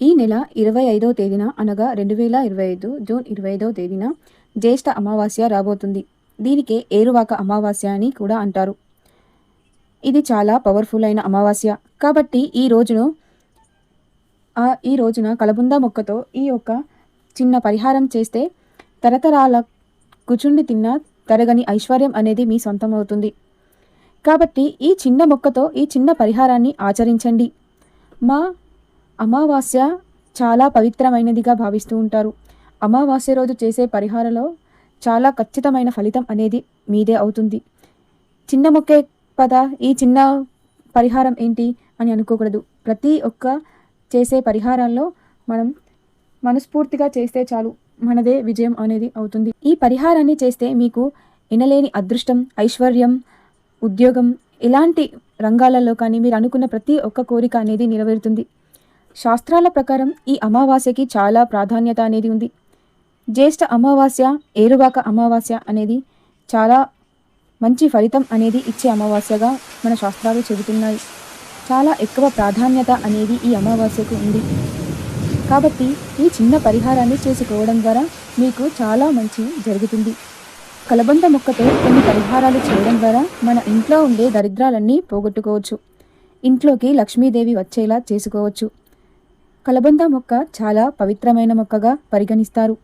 ఈ నెల ఇరవై ఐదవ తేదీన అనగా రెండు వేల ఇరవై ఐదు జూన్ ఇరవై ఐదవ తేదీన జ్యేష్ఠ అమావాస్య రాబోతుంది. దీనికే ఏరువాక అమావాస్య అని కూడా అంటారు. ఇది చాలా పవర్ఫుల్ అయిన అమావాస్య. కాబట్టి ఈ రోజును ఈ రోజున కలబుంద మొక్కతో ఈ యొక్క చిన్న పరిహారం చేస్తే తరతరాల కూచుండి తిన్న తరగని ఐశ్వర్యం అనేది మీ సొంతం అవుతుంది. కాబట్టి ఈ చిన్న మొక్కతో ఈ చిన్న పరిహారాన్ని ఆచరించండి. మా అమావాస్య చాలా పవిత్రమైనదిగా భావిస్తూ ఉంటారు. అమావాస్య రోజు చేసే పరిహారంలో చాలా ఖచ్చితమైన ఫలితం అనేది మీదే అవుతుంది. చిన్న మొక్కే పద ఈ చిన్న పరిహారం ఏంటి అని అనుకోకూడదు. ప్రతి ఒక్క చేసే పరిహారాల్లో మనం మనస్ఫూర్తిగా చేస్తే చాలు మనదే విజయం అనేది అవుతుంది. ఈ పరిహారాన్ని చేస్తే మీకు ఎనలేని అదృష్టం ఐశ్వర్యం ఉద్యోగం ఇలాంటి రంగాలలో కానీ మీరు అనుకున్న ప్రతి ఒక్క కోరిక అనేది నెరవేరుతుంది. శాస్త్రాల ప్రకారం ఈ అమావాస్యకి చాలా ప్రాధాన్యత అనేది ఉంది. జ్యేష్ఠ అమావాస్య ఏరువాక అమావాస్య అనేది చాలా మంచి ఫలితం అనేది ఇచ్చే అమావాస్యగా మన శాస్త్రాలు చెబుతున్నాయి. చాలా ఎక్కువ ప్రాధాన్యత అనేది ఈ అమావాస్యకు ఉంది. కాబట్టి ఈ చిన్న పరిహారాన్ని చేసుకోవడం ద్వారా మీకు చాలా మంచి జరుగుతుంది. కలబంద మొక్కతో కొన్ని పరిహారాలు చేయడం ద్వారా మన ఇంట్లో ఉండే దరిద్రాలన్నీ పోగొట్టుకోవచ్చు. ఇంట్లోకి లక్ష్మీదేవి వచ్చేలా చేసుకోవచ్చు. కలబంద మొక్క చాలా పవిత్రమైన మొక్కగా పరిగణిస్తారు.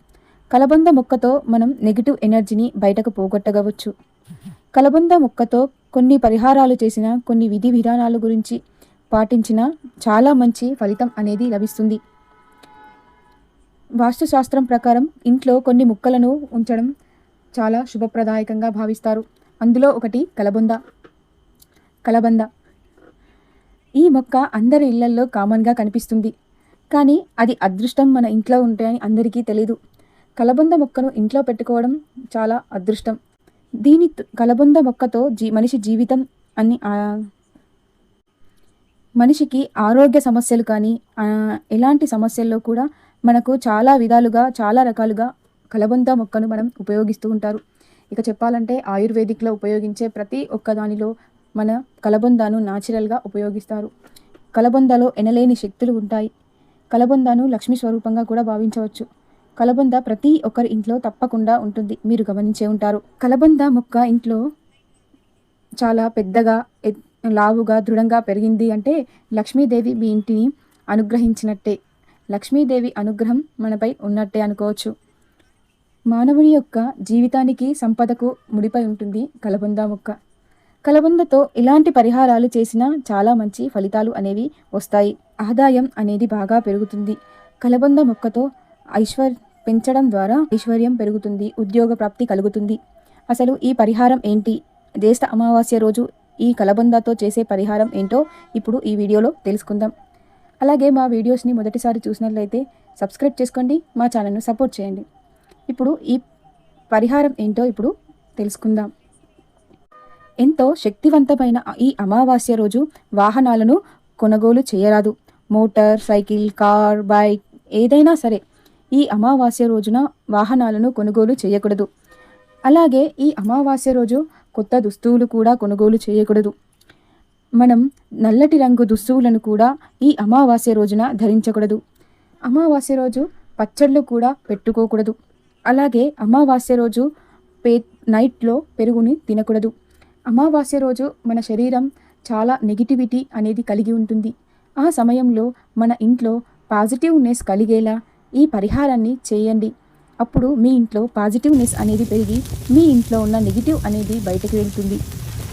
కలబంద మొక్కతో మనం నెగిటివ్ ఎనర్జీని బయటకు పోగొట్టగవచ్చు. కలబంద మొక్కతో కొన్ని పరిహారాలు చేసిన కొన్ని విధి విధానాల గురించి పాటించిన చాలా మంచి ఫలితం అనేది లభిస్తుంది. వాస్తుశాస్త్రం ప్రకారం ఇంట్లో కొన్ని ముక్కలను ఉంచడం చాలా శుభప్రదాయకంగా భావిస్తారు. అందులో ఒకటి కలబంద. కలబంద. ఈ మొక్క అందరి ఇళ్ళల్లో కామన్గా కనిపిస్తుంది. కానీ అది అదృష్టం మన ఇంట్లో ఉంటాయని అందరికీ తెలీదు. కలబంద మొక్కను ఇంట్లో పెట్టుకోవడం చాలా అదృష్టం. దీని కలబంద మొక్కతో జీ మనిషి జీవితం అన్ని మనిషికి ఆరోగ్య సమస్యలు కానీ ఎలాంటి సమస్యల్లో కూడా మనకు చాలా విధాలుగా చాలా రకాలుగా కలబంద మొక్కను మనం ఉపయోగిస్తూ ఉంటారు. ఇక చెప్పాలంటే ఆయుర్వేదిక్లో ఉపయోగించే ప్రతి ఒక్క దానిలో మన కలబందాను న్యాచురల్గా ఉపయోగిస్తారు. కలబందలో ఎనలేని శక్తులు ఉంటాయి. కలబొందను లక్ష్మీ స్వరూపంగా కూడా భావించవచ్చు. కలబంద ప్రతి ఒక్కరి ఇంట్లో తప్పకుండా ఉంటుంది. మీరు గమనించే ఉంటారు. కలబంద మొక్క ఇంట్లో చాలా పెద్దగా లావుగా దృఢంగా పెరిగింది అంటే లక్ష్మీదేవి మీ ఇంటిని అనుగ్రహించినట్టే. లక్ష్మీదేవి అనుగ్రహం మనపై ఉన్నట్టే అనుకోవచ్చు. మానవుని యొక్క జీవితానికి సంపదకు ముడిపై ఉంటుంది కలబంద మొక్క. కలబందతో ఇలాంటి పరిహారాలు చేసినా చాలా మంచి ఫలితాలు అనేవి వస్తాయి. ఆదాయం అనేది బాగా పెరుగుతుంది. కలబంద మొక్కతో ఐశ్వర్ పెంచడం ద్వారా ఐశ్వర్యం పెరుగుతుంది ఉద్యోగ ప్రాప్తి కలుగుతుంది. అసలు ఈ పరిహారం ఏంటి? జ్యేష్ఠ అమావాస్య రోజు ఈ కలబందతో చేసే పరిహారం ఏంటో ఇప్పుడు ఈ వీడియోలో తెలుసుకుందాం. అలాగే మా వీడియోస్ని మొదటిసారి చూసినట్లయితే సబ్స్క్రైబ్ చేసుకోండి మా ఛానల్ను సపోర్ట్ చేయండి. ఇప్పుడు ఈ పరిహారం ఏంటో ఇప్పుడు తెలుసుకుందాం. ఎంతో శక్తివంతమైన ఈ అమావాస్య రోజు వాహనాలను కొనుగోలు చేయరాదు. మోటార్ సైకిల్ కార్ బైక్ ఏదైనా సరే ఈ అమావాస్య రోజున వాహనాలను కొనుగోలు చేయకూడదు. అలాగే ఈ అమావాస్య రోజు కొత్త దుస్తువులు కూడా కొనుగోలు చేయకూడదు. మనం నల్లటి రంగు దుస్తువులను కూడా ఈ అమావాస్య రోజున ధరించకూడదు. అమావాస్య రోజు పచ్చళ్ళు కూడా పెట్టుకోకూడదు. అలాగే అమావాస్య రోజు పే నైట్లో పెరుగుని తినకూడదు. అమావాస్య రోజు మన శరీరం చాలా నెగిటివిటీ అనేది కలిగి ఉంటుంది. ఆ సమయంలో మన ఇంట్లో పాజిటివ్నెస్ కలిగేలా ఈ పరిహారాన్ని చేయండి. అప్పుడు మీ ఇంట్లో పాజిటివ్నెస్ అనేది పెరిగి మీ ఇంట్లో ఉన్న నెగిటివ్ అనేది బయటకు వెళ్తుంది.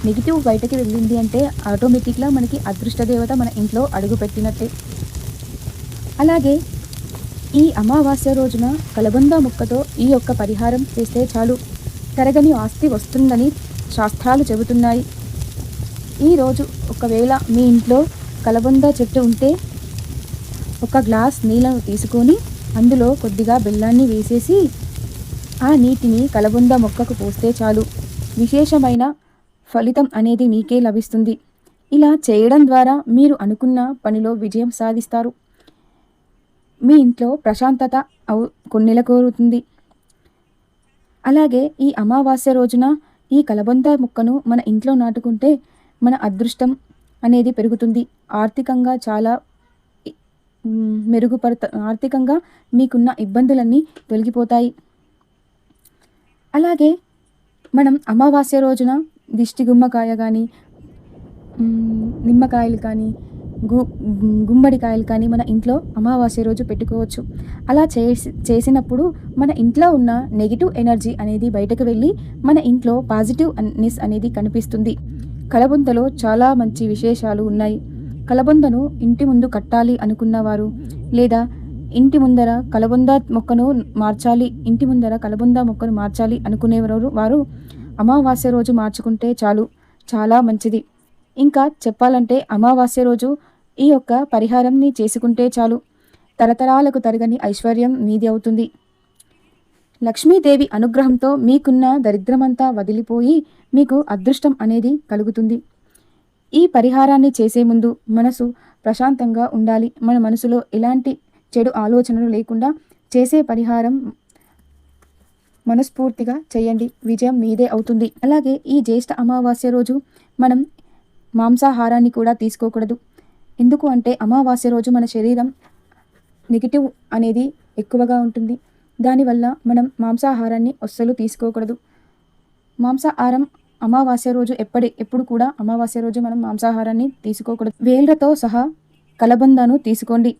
నెగిటివ్ బయటకు వెళ్ళింది అంటే ఆటోమేటిక్గా మనకి అదృష్ట దేవత మన ఇంట్లో అడుగుపెట్టినట్టే అలాగే ఈ అమావాస్య రోజున కలబంద ముక్కతో ఈ యొక్క పరిహారం చేస్తే చాలు. తరగని ఆస్తి వస్తుందని శాస్త్రాలు చెబుతున్నాయి. ఈరోజు ఒకవేళ మీ ఇంట్లో కలబంద చెట్టు ఉంటే ఒక గ్లాస్ నీళ్ళను తీసుకొని అందులో కొద్దిగా బెల్లాన్ని వేసేసి ఆ నీటిని కలబంద మొక్కకు పోస్తే చాలు. విశేషమైన ఫలితం అనేది మీకే లభిస్తుంది. ఇలా చేయడం ద్వారా మీరు అనుకున్న పనిలో విజయం సాధిస్తారు. మీ ఇంట్లో ప్రశాంతత అవు కొన్నెలకోరుతుంది అలాగే ఈ అమావాస్య రోజున ఈ కలబంద మొక్కను మన ఇంట్లో నాటుకుంటే మన అదృష్టం అనేది పెరుగుతుంది. ఆర్థికంగా చాలా మెరుగుపడత ఆర్థికంగా మీకున్న ఇబ్బందులన్నీ తొలగిపోతాయి. అలాగే మనం అమావాస్య రోజున దిష్టి గుమ్మకాయ కానీ నిమ్మకాయలు కానీ గు గుమ్మడికాయలు కానీ మన ఇంట్లో అమావాస్య రోజు పెట్టుకోవచ్చు. అలా చేసి చేసినప్పుడు మన ఇంట్లో ఉన్న నెగిటివ్ ఎనర్జీ అనేది బయటకు వెళ్ళి మన ఇంట్లో పాజిటివ్ నెస్ అనేది కనిపిస్తుంది. కలబొందలో చాలా మంచి విశేషాలు ఉన్నాయి. కలబొందను ఇంటి ముందు కట్టాలి అనుకున్నవారు లేదా ఇంటి ముందర కలబొంద మొక్కను మార్చాలి ఇంటి ముందర కలబొంద మొక్కను మార్చాలి అనుకునేవారు వారు అమావాస్య రోజు మార్చుకుంటే చాలు. చాలా మంచిది. ఇంకా చెప్పాలంటే అమావాస్య రోజు ఈ యొక్క పరిహారంని చేసుకుంటే చాలు. తరతరాలకు తరగని ఐశ్వర్యం మీది అవుతుంది. లక్ష్మీదేవి అనుగ్రహంతో మీకున్న దరిద్రమంతా వదిలిపోయి మీకు అదృష్టం అనేది కలుగుతుంది. ఈ పరిహారాన్ని చేసే ముందు మనసు ప్రశాంతంగా ఉండాలి. మన మనసులో ఎలాంటి చెడు ఆలోచనలు లేకుండా చేసే పరిహారం మనస్ఫూర్తిగా చేయండి. విజయం మీదే అవుతుంది. అలాగే ఈ జ్యేష్ఠ అమావాస్య రోజు మనం మాంసాహారాన్ని కూడా తీసుకోకూడదు. ఎందుకు అంటే అమావాస్య రోజు మన శరీరం నెగిటివ్ అనేది ఎక్కువగా ఉంటుంది. దానివల్ల మనం మాంసాహారాన్ని అస్సలు తీసుకోకూడదు. మాంసాహారం అమావాస్య రోజు ఎప్పటి ఎప్పుడు కూడా అమావాస్య రోజు మనం మాంసాహారాన్ని తీసుకోకూడదు. వేళ్ళతో సహా కలబందాను తీసుకోండి.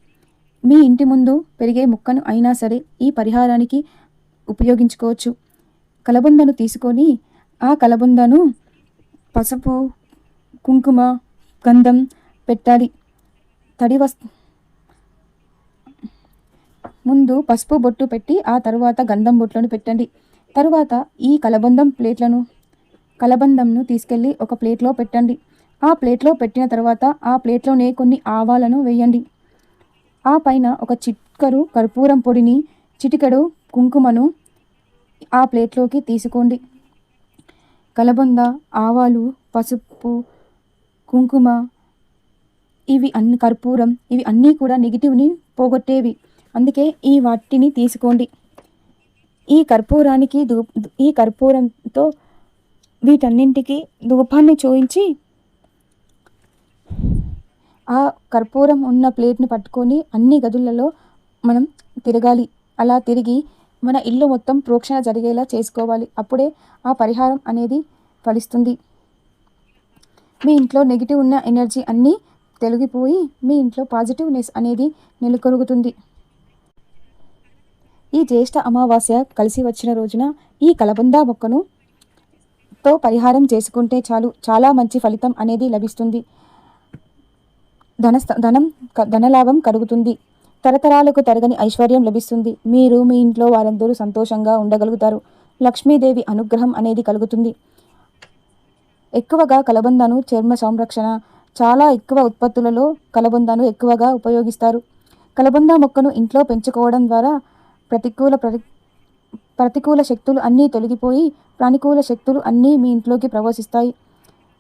మీ ఇంటి ముందు పెరిగే ముక్కను అయినా సరే ఈ పరిహారానికి ఉపయోగించుకోవచ్చు. కలబందను తీసుకొని ఆ కలబందను పసుపు కుంకుమ గంధం పెట్టాలి. తడి వస్ ముందు పసుపు బొట్టు పెట్టి ఆ తరువాత గంధం బొట్లను పెట్టండి. తరువాత ఈ కలబందం ప్లేట్లను కలబందంను తీసుకెళ్ళి ఒక ప్లేట్లో పెట్టండి. ఆ ప్లేట్లో పెట్టిన తర్వాత ఆ ప్లేట్లోనే కొన్ని ఆవాలను వేయండి. ఆ పైన ఒక చిట్కరు కర్పూరం పొడిని చిటికెడు కుంకుమను ఆ ప్లేట్లోకి తీసుకోండి. కలబంద ఆవాలు పసుపు కుంకుమ. ఇవి అన్ని కర్పూరం ఇవి అన్నీ కూడా నెగిటివ్ని పోగొట్టేవి. అందుకే ఈ వాటిని తీసుకోండి. ఈ కర్పూరానికి ధూ ఈ కర్పూరంతో వీటన్నింటికి ధూపాన్ని చూయించి ఆ కర్పూరం ఉన్న ప్లేట్ని పట్టుకొని అన్ని గదులలో మనం తిరగాలి. అలా తిరిగి మన ఇల్లు మొత్తం ప్రోక్షణ జరిగేలా చేసుకోవాలి. అప్పుడే ఆ పరిహారం అనేది ఫలిస్తుంది. మీ ఇంట్లో నెగిటివ్ ఉన్న ఎనర్జీ అన్నీ తొలగిపోయి మీ ఇంట్లో పాజిటివ్నెస్ అనేది నెలకొరుగుతుంది ఈ జ్యేష్ఠ అమావాస్య కలిసి వచ్చిన రోజున ఈ కలబంద మొక్కను తో పరిహారం చేసుకుంటే చాలు చాలా మంచి ఫలితం అనేది లభిస్తుంది. ధన ధనం క- ధనలాభం కలుగుతుంది. తరతరాలకు తరగని ఐశ్వర్యం లభిస్తుంది. మీరు మీ ఇంట్లో వారందరూ సంతోషంగా ఉండగలుగుతారు. లక్ష్మీదేవి అనుగ్రహం అనేది కలుగుతుంది. ఎక్కువగా కలబందను చర్మ సంరక్షణ చాలా ఎక్కువ ఉత్పత్తులలో కలబందను ఎక్కువగా ఉపయోగిస్తారు. కలబంద మొక్కను ఇంట్లో పెంచుకోవడం ద్వారా ప్రతికూల ప్రతి ప్రతికూల శక్తులు అన్నీ తొలగిపోయి ప్రాణికూల శక్తులు అన్నీ మీ ఇంట్లోకి ప్రవేశిస్తాయి.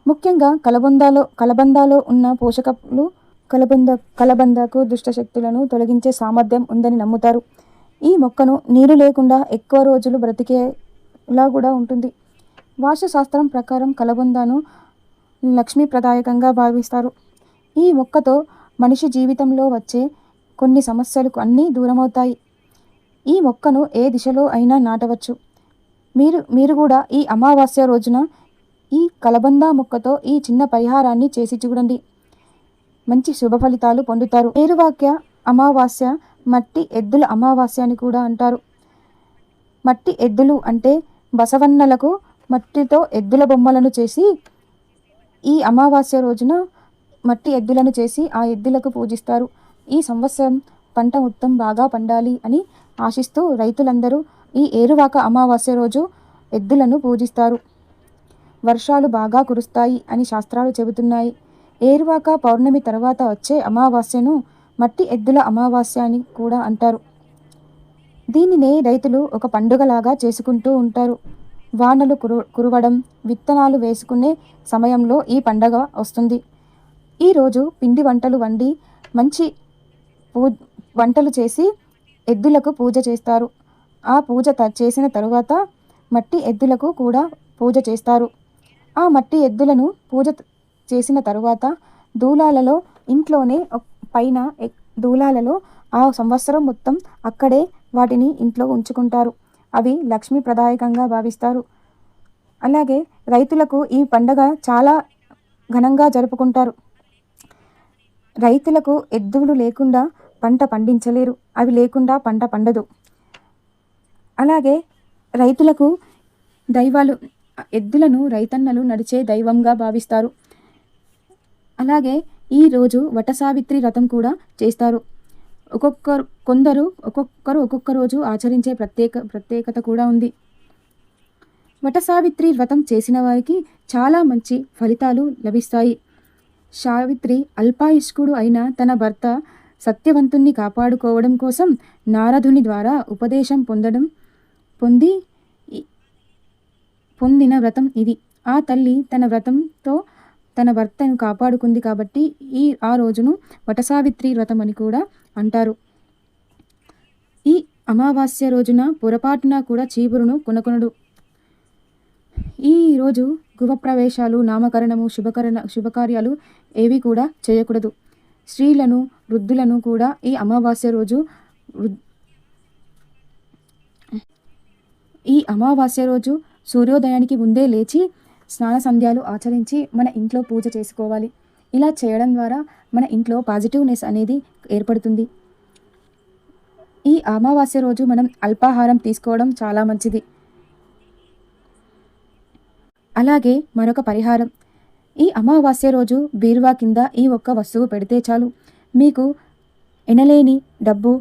ముఖ్యంగా కలబందాలో కలబందాలో ఉన్న పోషకాలు కలబంద కలబందకు దుష్టశక్తులను తొలగించే సామర్థ్యం ఉందని నమ్ముతారు. ఈ మొక్కను నీరు లేకుండా ఎక్కువ రోజులు బ్రతికేలా కూడా ఉంటుంది. వాస్తుశాస్త్రం ప్రకారం కలబందను లక్ష్మీప్రదాయకంగా భావిస్తారు. ఈ మొక్కతో మనిషి జీవితంలో వచ్చే కొన్ని సమస్యలకు అన్నీ దూరమవుతాయి. ఈ మొక్కను ఏ దిశలో అయినా నాటవచ్చు. మీరు మీరు కూడా ఈ అమావాస్య రోజున ఈ కలబంద మొక్కతో ఈ చిన్న పరిహారాన్ని చేసి చూడండి. మంచి శుభ ఫలితాలు పొందుతారు. పేరువాక్య అమావాస్య మట్టి ఎద్దుల అమావాస్య అని కూడా అంటారు. మట్టి ఎద్దులు అంటే బసవన్నలకు మట్టితో ఎద్దుల బొమ్మలను చేసి ఈ అమావాస్య రోజున మట్టి ఎద్దులను చేసి ఆ ఎద్దులకు పూజిస్తారు. ఈ సంవత్సరం పంట మొత్తం బాగా పండాలి అని ఆశిస్తూ రైతులందరూ ఈ ఏరువాక అమావాస్య రోజు ఎద్దులను పూజిస్తారు. వర్షాలు బాగా కురుస్తాయి అని శాస్త్రాలు చెబుతున్నాయి. ఏరువాక పౌర్ణమి తర్వాత వచ్చే అమావాస్యను మట్టి ఎద్దుల అమావాస్య అని కూడా అంటారు. దీనినే రైతులు ఒక పండుగలాగా చేసుకుంటూ ఉంటారు. వానలు కురు కురవడం విత్తనాలు వేసుకునే సమయంలో ఈ పండగ వస్తుంది. ఈరోజు పిండి వంటలు వండి మంచి పూ వంటలు చేసి ఎద్దులకు పూజ చేస్తారు. ఆ పూజ త- చేసిన తరువాత మట్టి ఎద్దులకు కూడా పూజ చేస్తారు. ఆ మట్టి ఎద్దులను పూజ చేసిన తరువాత దూలాలలో ఇంట్లోనే పైన ఎక్- దూలాలలో ఆ సంవత్సరం మొత్తం అక్కడే వాటిని ఇంట్లో ఉంచుకుంటారు. అవి లక్ష్మీ ప్రదాయకంగా భావిస్తారు. అలాగే రైతులకు ఈ పండగ చాలా ఘనంగా జరుపుకుంటారు. రైతులకు ఎద్దులు లేకుండా పంట పండించలేరు. అవి లేకుండా పంట పండదు. అలాగే రైతులకు దైవాలు ఎద్దులను రైతన్నలు నడిచే దైవంగా భావిస్తారు. అలాగే ఈరోజు వటసావిత్రి రథం కూడా చేస్తారు. ఒక్కొక్కరు కొందరు ఒక్కొక్కరు ఒక్కొక్క రోజు ఆచరించే ప్రత్యేక ప్రత్యేకత కూడా ఉంది. వట సావిత్రి వ్రతం చేసిన వారికి చాలా మంచి ఫలితాలు లభిస్తాయి. సావిత్రి అల్పాయుష్కుడు అయిన తన భర్త సత్యవంతుణ్ణి కాపాడుకోవడం కోసం నారదుని ద్వారా ఉపదేశం పొందడం పొంది పొందిన వ్రతం ఇది. ఆ తల్లి తన వ్రతంతో తన భర్తను కాపాడుకుంది కాబట్టి ఈ ఆ రోజును వటసావిత్రి వ్రతం అని కూడా అంటారు. ఈ అమావాస్య రోజున పొరపాటున కూడా చీపురును కొనకొనడు. ఈ రోజు గృహప్రవేశాలు నామకరణము శుభకరణ శుభకార్యాలు ఏవి కూడా చేయకూడదు. స్త్రీలను వృద్ధులను కూడా ఈ అమావాస్య రోజు ఈ అమావాస్య రోజు సూర్యోదయానికి ముందే లేచి స్నాన సంధ్యాలు ఆచరించి మన ఇంట్లో పూజ చేసుకోవాలి. ఇలా చేయడం ద్వారా మన ఇంట్లో పాజిటివ్నెస్ అనేది ఏర్పడుతుంది. ఈ అమావాస్య రోజు మనం అల్పాహారం తీసుకోవడం చాలా మంచిది. అలాగే మరొక పరిహారం. ఈ అమావాస్య రోజు బీరువా కింద ఈ ఒక్క వస్తువు పెడితే చాలు. మీకు ఎనలేని డబ్బు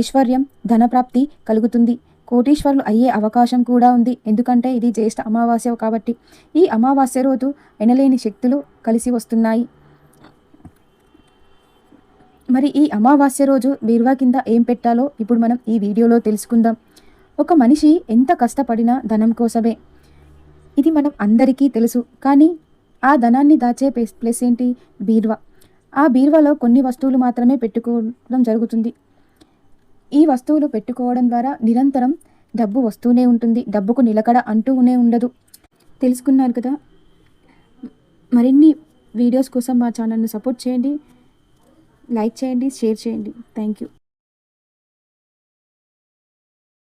ఐశ్వర్యం ధనప్రాప్తి కలుగుతుంది. కోటీశ్వరులు అయ్యే అవకాశం కూడా ఉంది. ఎందుకంటే ఇది జ్యేష్ఠ అమావాస్య కాబట్టి ఈ అమావాస్య రోజు ఎనలేని శక్తులు కలిసి వస్తున్నాయి. మరి ఈ అమావాస్య రోజు బీరువా కింద ఏం పెట్టాలో ఇప్పుడు మనం ఈ వీడియోలో తెలుసుకుందాం. ఒక మనిషి ఎంత కష్టపడినా ధనం కోసమే. ఇది మనం అందరికీ తెలుసు. కానీ ఆ ధనాన్ని దాచే ప్లేస్ ఏంటి? బీరువా. ఆ బీర్వాలో కొన్ని వస్తువులు మాత్రమే పెట్టుకోవడం జరుగుతుంది. ఈ వస్తువులు పెట్టుకోవడం ద్వారా నిరంతరం డబ్బు వస్తూనే ఉంటుంది. డబ్బుకు నిలకడ అంటూనే ఉండదు. తెలుసుకున్నారు కదా? మరిన్ని వీడియోస్ కోసం మా ఛానల్ను సపోర్ట్ చేయండి. లైక్ చేయండి షేర్ చేయండి. Thank you.